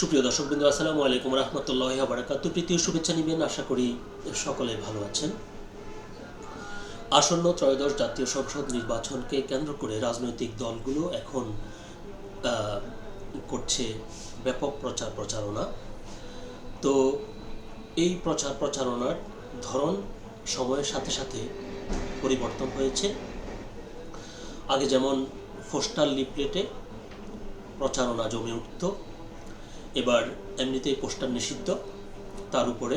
সুপ্রিয় দর্শকবৃন্দ, আসসালামু আলাইকুম রহমতুল্লাহ বারাকাতু প্রীতীয় শুভেচ্ছা নিবেন, আশা করি সকলে ভালো আছেন। আসন্ন ত্রয়োদশ জাতীয় সংসদ নির্বাচনকে কেন্দ্র করে রাজনৈতিক দলগুলো এখন করছে ব্যাপক প্রচার প্রচারণা। তো এই প্রচার প্রচারণার ধরন সময়ের সাথে সাথে পরিবর্তন হয়েছে। আগে যেমন পোস্টাল লিপলেটে প্রচারণা জমে উঠত এবার এমনিতেই পোস্টার নিষিদ্ধ। তার উপরে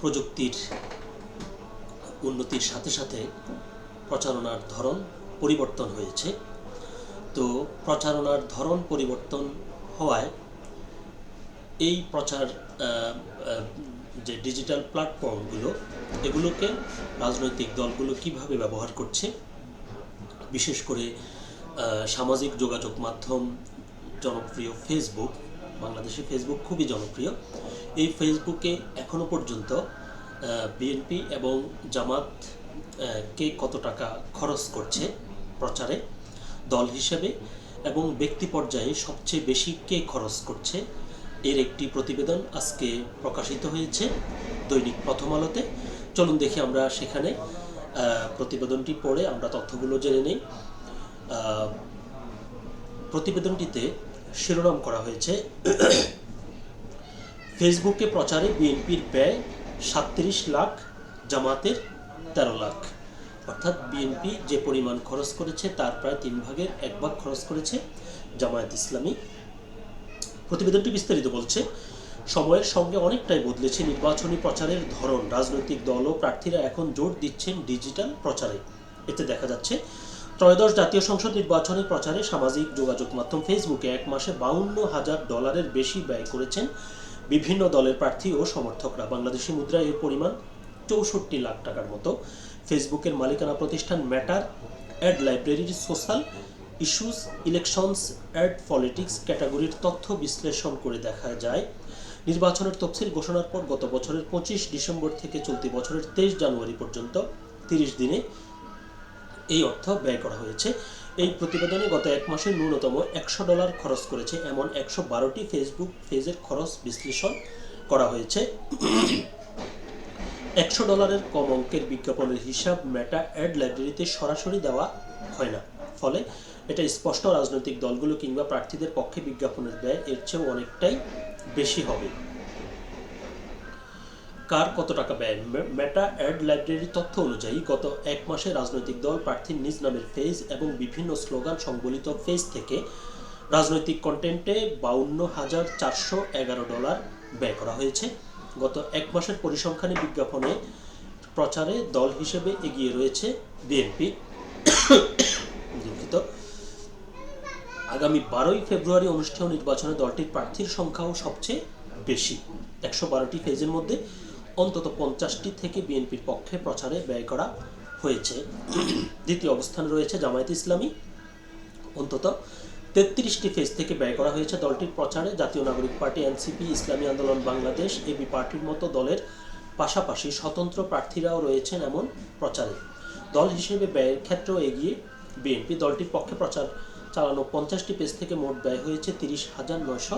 প্রযুক্তির উন্নতির সাথে সাথে প্রচারণার ধরন পরিবর্তন হয়েছে। তো প্রচারণার ধরন পরিবর্তন হওয়ায় এই প্রচার যে ডিজিটাল প্ল্যাটফর্মগুলো, এগুলোকে রাজনৈতিক দলগুলো কীভাবে ব্যবহার করছে, বিশেষ করে সামাজিক যোগাযোগ মাধ্যম জনপ্রিয় ফেসবুক বাংলাদেশে ফেসবুক খুবই জনপ্রিয়। এই ফেসবুকে এখনও পর্যন্ত বিএনপি এবং জামাত কে কত টাকা খরচ করছে প্রচারে, দল হিসেবে এবং ব্যক্তি পর্যায়ে সবচেয়ে বেশি কে খরচ করছে, এর একটি প্রতিবেদন আজকে প্রকাশিত হয়েছে দৈনিক প্রথম আলোতে। চলুন দেখি আমরা সেখানে প্রতিবেদনটি পড়ে আমরা তথ্যগুলো জেনে নেই। প্রতিবেদনটিতে শিরোনাম করা হয়েছে। ফেসবুকে প্রচারে বিএনপির ব্যয় সাতত্রিশ লাখ, জামাতের তেরো লাখ। অর্থাৎ বিএনপি যে পরিমাণ খরচ করেছে, তার প্রায় তিন ভাগের এক ভাগ খরচ করেছে জামায়াত ইসলামী। প্রতিবেদনটি বিস্তারিত বলছে, সময়ের সঙ্গে অনেকটাই বদলেছে নির্বাচনী প্রচারের ধরন। রাজনৈতিক দল ও প্রার্থীরা এখন জোর দিচ্ছেন ডিজিটাল প্রচারে। এতে দেখা যাচ্ছে ত্রয়োদশ জাতীয় সংসদ নির্বাচনের প্রচারে সামাজিক যোগাযোগ মাধ্যম ফেসবুকে এক মাসে বাউন্ন হাজার ডলারের বেশি ব্যয় করেছেন বিভিন্ন দলের প্রার্থী ও সমর্থকরা। বাংলাদেশি মুদ্রায় এর পরিমাণ চৌষট্টি লাখ টাকার মতো। ফেসবুকের মালিকানা প্রতিষ্ঠান ম্যাটার অ্যাড লাইব্রেরির social issues elections and politics ক্যাটাগরির তথ্য বিশ্লেষণ করে দেখা যায়। নির্বাচনের তফসিল ঘোষণার পর গত বছরের পঁচিশ ডিসেম্বর থেকে চলতি বছরের তেইশ জানুয়ারি পর্যন্ত তিরিশ দিনে এই অর্থ ব্যয় করা হয়েছে। এই প্রতিবেদনে গত এক মাসে ন্যূনতম একশো ডলার খরচ করেছে এমন একশো বারোটি ফেসবুক পেজের খরচ বিশ্লেষণ করা হয়েছে। একশো ডলারের কম অঙ্কের বিজ্ঞাপনের হিসাব মেটা অ্যাড লাইব্রেরিতে সরাসরি দেওয়া হয় না। ফলে এটা স্পষ্ট রাজনৈতিক দলগুলো কিংবা প্রার্থীদের পক্ষে বিজ্ঞাপনের ব্যয় এর চেয়েও অনেকটাই বেশি হবে। কার কত টাকা ব্যয়? মেটা অ্যাড লাইব্রেরির তথ্য অনুযায়ী গত এক মাসে রাজনৈতিক দল প্রার্থীর নিজ নামের ফেজ এবং বিভিন্ন স্লোগান সংবলিত ফেজ থেকে রাজনৈতিক কন্টেন্টে বাউন্ন হাজার চারশো এগারো ডলার ব্যয় করা হয়েছে। গত এক মাসের পরিসংখ্যানে বিজ্ঞাপনে প্রচারে দল হিসেবে এগিয়ে রয়েছে বিএনপি। দুঃখিত। আগামী বারোই ফেব্রুয়ারি অনুষ্ঠেয় নির্বাচনে দলটির প্রার্থীর সংখ্যাও সবচেয়ে বেশি। একশো বারোটি ফেজের মধ্যে অন্তত পঞ্চাশটি থেকে বিএনপির পক্ষে প্রচারে ব্যয় করা হয়েছে। দ্বিতীয় অবস্থানে রয়েছে জামায়াত ইসলামী। অন্তত তেত্রিশটি ফেজ থেকে ব্যয় করা হয়েছে দলটির প্রচারে। জাতীয় নাগরিক পার্টি, এনসিপি, ইসলামী আন্দোলন, বাংলাদেশ, এবি পার্টির মতো দলের পাশাপাশি স্বতন্ত্র প্রার্থীরাও রয়েছেন এমন প্রচারে। দল হিসেবে ব্যয়ের ক্ষেত্রেও এগিয়ে বিএনপি। দলটির পক্ষে প্রচার চালানো পঞ্চাশটি পেজ থেকে মোট ব্যয় হয়েছে তিরিশ হাজার নয়শো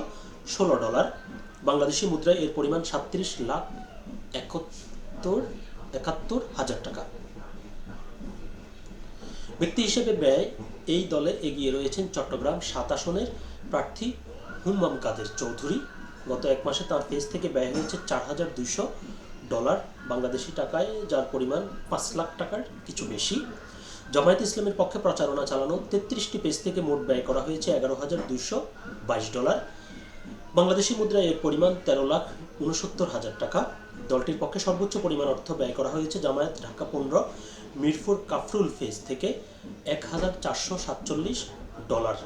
ষোলো ডলার। বাংলাদেশি মুদ্রায় এর পরিমাণ সাতত্রিশ লাখ একাত্তর একাত্তর হাজার টাকা। ব্যক্তি হিসেবে ব্যয় এই দলে এগিয়ে রয়েছেন চট্টগ্রাম সাত আসনের প্রার্থী হুম্মাম কাদের চৌধুরী। গত এক মাসে তার পেজ থেকে ব্যয় হয়েছে চার হাজার দুইশো ডলার বাংলাদেশি টাকায়, যার পরিমাণ পাঁচ লাখ টাকার কিছু বেশি। জামায়াত ইসলামের পক্ষে প্রচারণা চালানো তেত্রিশটি পেজ থেকে মোট ব্যয় করা হয়েছে এগারো হাজার দুইশো বাইশ ডলার। বাংলাদেশি মুদ্রায় এর পরিমাণ তেরো লাখ উনসত্তর হাজার টাকা। দলটির পক্ষে সর্বোচ্চ পরিমাণ অর্থ ব্যয় করা হয়েছে জামায়াত ঢাকা পনেরো, মিরপুর কাফরুল ফেজ থেকে এক হাজার চারশো সাতচল্লিশ ডলার।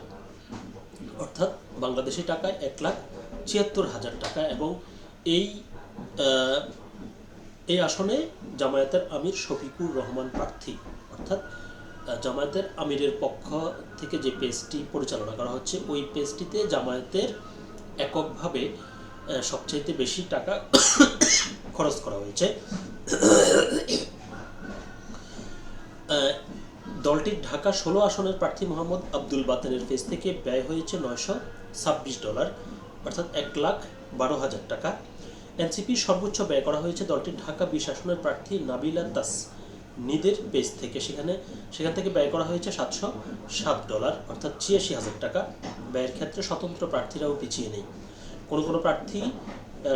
অর্থাৎ বাংলাদেশি টাকায় এক লাখ ছিয়াত্তর হাজার টাকা এবং এই এই আসনে জামায়াতের আমির শফিকুর রহমান প্রার্থী। অর্থাৎ জামায়াতের আমিরের পক্ষ থেকে যে পেজটি পরিচালনা করা হচ্ছে, ওই পেজটিতে জামায়াতের এককভাবে সবচাইতে বেশি টাকা খরচ করা হয়েছে। দলটির ঢাকা ষোলো আসনের প্রার্থী মোহাম্মদ আব্দুল বাতেনের ফেস থেকে ব্যয় হয়েছে নয়শো ছাব্বিশ ডলার, অর্থাৎ এক লাখ বারো হাজার টাকা। এনসিপি সর্বোচ্চ ব্যয় করা হয়েছে দলটির ঢাকা বিশ আসনের প্রার্থী নাবিলা তাস নিদের পেজ থেকে। সেখানে, সেখান থেকে ব্যয় করা হয়েছে সাতশো সাত ডলার, অর্থাৎ ছিয়াশি হাজার টাকা। ব্যয়ের ক্ষেত্রে স্বতন্ত্র প্রার্থীরাও পিছিয়ে নেই। কোনো কোনো প্রার্থী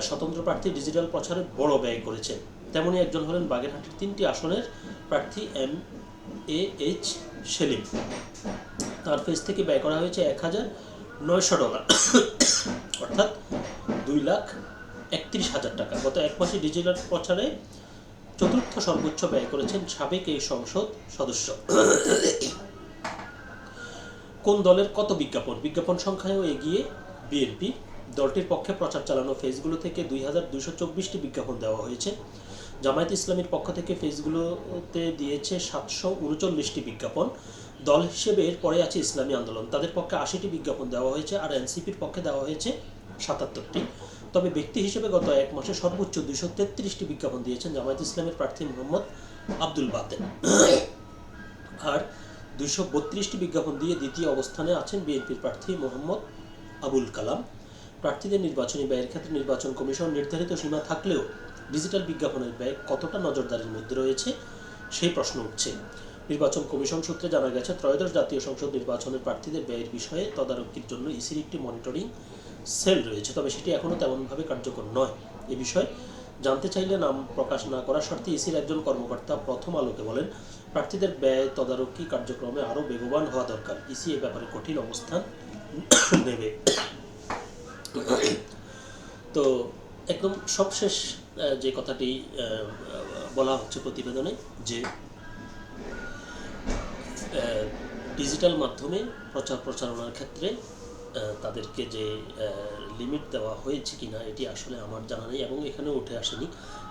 স্বতন্ত্র প্রার্থী ডিজিটাল প্রচারে বড় ব্যয় করেছেন তেমনই একজন হলেন বাগেরহাটের তিনটি আসনের প্রার্থী এম এ এইচ সেলিম। তার ফেস থেকে ব্যয় করা হয়েছে এক হাজার নয়শো ডলার। অর্থাৎ দুই লাখ একত্রিশ হাজার টাকা। গত এক মাসে ডিজিটাল প্রচারে চতুর্থ সর্বোচ্চ ব্যয় করেছেন সাবেক এই সংসদ সদস্য। কোন দলের কত বিজ্ঞাপন? বিজ্ঞাপন সংখ্যায়ও এগিয়ে বিএনপি। দলটির পক্ষে প্রচার চালানো ফেজগুলো থেকে দুই হাজার দুশো চব্বিশটি বিজ্ঞাপন দেওয়া হয়েছে। জামায়াত ইসলামীর পক্ষ থেকে ফেজগুলোতে দিয়েছে সাতশো উনচল্লিশটি বিজ্ঞাপন। দল হিসেবে পরে আছে ইসলামী আন্দোলন। তাদের পক্ষে আশিটি বিজ্ঞাপন দেওয়া হয়েছে আর এনসিপির পক্ষে দেওয়া হয়েছে সাতাত্তরটি। তবে ব্যক্তি হিসেবে গত এক মাসে সর্বোচ্চ দুশো তেত্রিশটি বিজ্ঞাপন দিয়েছেন জামায়াত ইসলামের প্রার্থী মোহাম্মদ আব্দুল বাতেন। আর দুইশো বত্রিশটি বিজ্ঞাপন দিয়ে দ্বিতীয় অবস্থানে আছেন বিএনপির প্রার্থী মোহাম্মদ আবুল কালাম। প্রার্থীদের নির্বাচনী ব্যয়ের ক্ষেত্রে নির্বাচন কমিশন নির্ধারিত সীমা থাকলেও ডিজিটাল বিজ্ঞাপনের ব্যয় কতটা নজরদারির মধ্যে রয়েছে, সেই প্রশ্ন উঠছে। নির্বাচন কমিশন সূত্রে জানা গেছে, ত্রয়োদশ জাতীয় সংসদ নির্বাচনের প্রার্থীদের ব্যয়ের বিষয়ে তদারকির জন্য ইসির একটি মনিটরিং সেল রয়েছে, তবে সেটি এখনও তেমনভাবে কার্যকর নয়। এ বিষয়ে জানতে চাইলে নাম প্রকাশ না করার শর্তে ইসির একজন কর্মকর্তা প্রথম আলোকে বলেন, প্রার্থীদের ব্যয় তদারকি কার্যক্রমে আরও বেগবান হওয়া দরকার। ইসি এ ব্যাপারে কঠিন অবস্থান নেবে। তো একদম সবশেষ যে কথাটি বলা হচ্ছে প্রতিবেদনে, যে ডিজিটাল মাধ্যমে প্রচার প্রচারণার ক্ষেত্রে তাদেরকে যে লিমিট দেওয়া হয়েছে কিনা, এটি আসলে আমার জানা নেই এবং এখানে উঠে আসেনি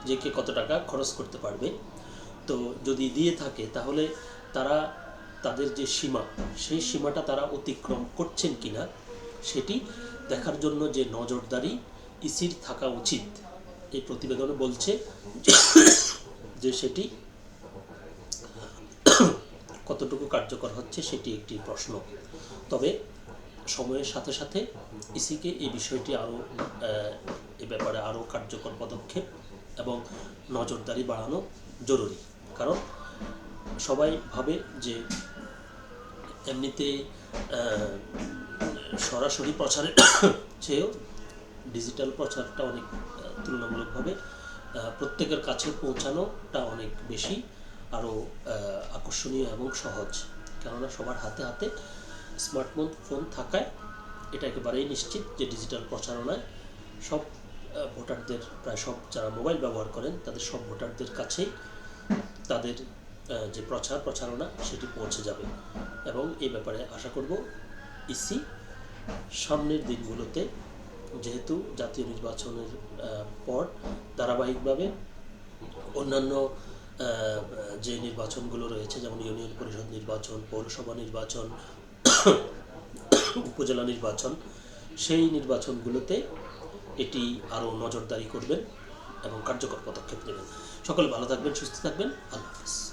যে কে কত টাকা খরচ করতে পারবে। তো যদি দিয়ে থাকে, তাহলে তারা তাদের যে সীমা, সেই সীমাটা তারা অতিক্রম করছেন কিনা, সেটি দেখার জন্য যে নজরদারি ইসির থাকা উচিত। এই প্রতিবেদনে বলছে যে সেটি কতটুকু কার্যকর হচ্ছে সেটি একটি প্রশ্ন। তবে সময়ের সাথে সাথে ইসিকে এই বিষয়টি আরও এ ব্যাপারে আরও কার্যকর পদক্ষেপ এবং নজরদারি বাড়ানো জরুরি। কারণ সবাই ভাবে যে এমনিতে সরাসরি প্রচারের চেয়েও ডিজিটাল প্রচারটা অনেক তুলনামূলকভাবে প্রত্যেকের কাছে পৌঁছানোটা অনেক বেশি আরও আকর্ষণীয় এবং সহজ। কেননা সবার হাতে হাতে স্মার্টফোন ফোন থাকায় এটা একেবারেই নিশ্চিত যে ডিজিটাল প্রচারণায় সব ভোটারদের, প্রায় সব যারা মোবাইল ব্যবহার করেন, তাদের সব ভোটারদের কাছেই তাদের যে প্রচার, প্রচারণা, সেটি পৌঁছে যাবে। এবং এই ব্যাপারে আশা করব, ইসি সামনের দিনগুলোতে যেহেতু জাতীয় নির্বাচনের পর ধারাবাহিকভাবে অন্যান্য যে নির্বাচনগুলো রয়েছে, যেমন ইউনিয়ন পরিষদ নির্বাচন, পৌরসভা নির্বাচন, উপজেলা নির্বাচন, সেই নির্বাচনগুলোতে এটি আরও নজরদারি করবেন এবং কার্যকর পদক্ষেপ নেবেন। সকলে ভালো থাকবেন, সুস্থ থাকবেন। আল্লাহ হাফিজ।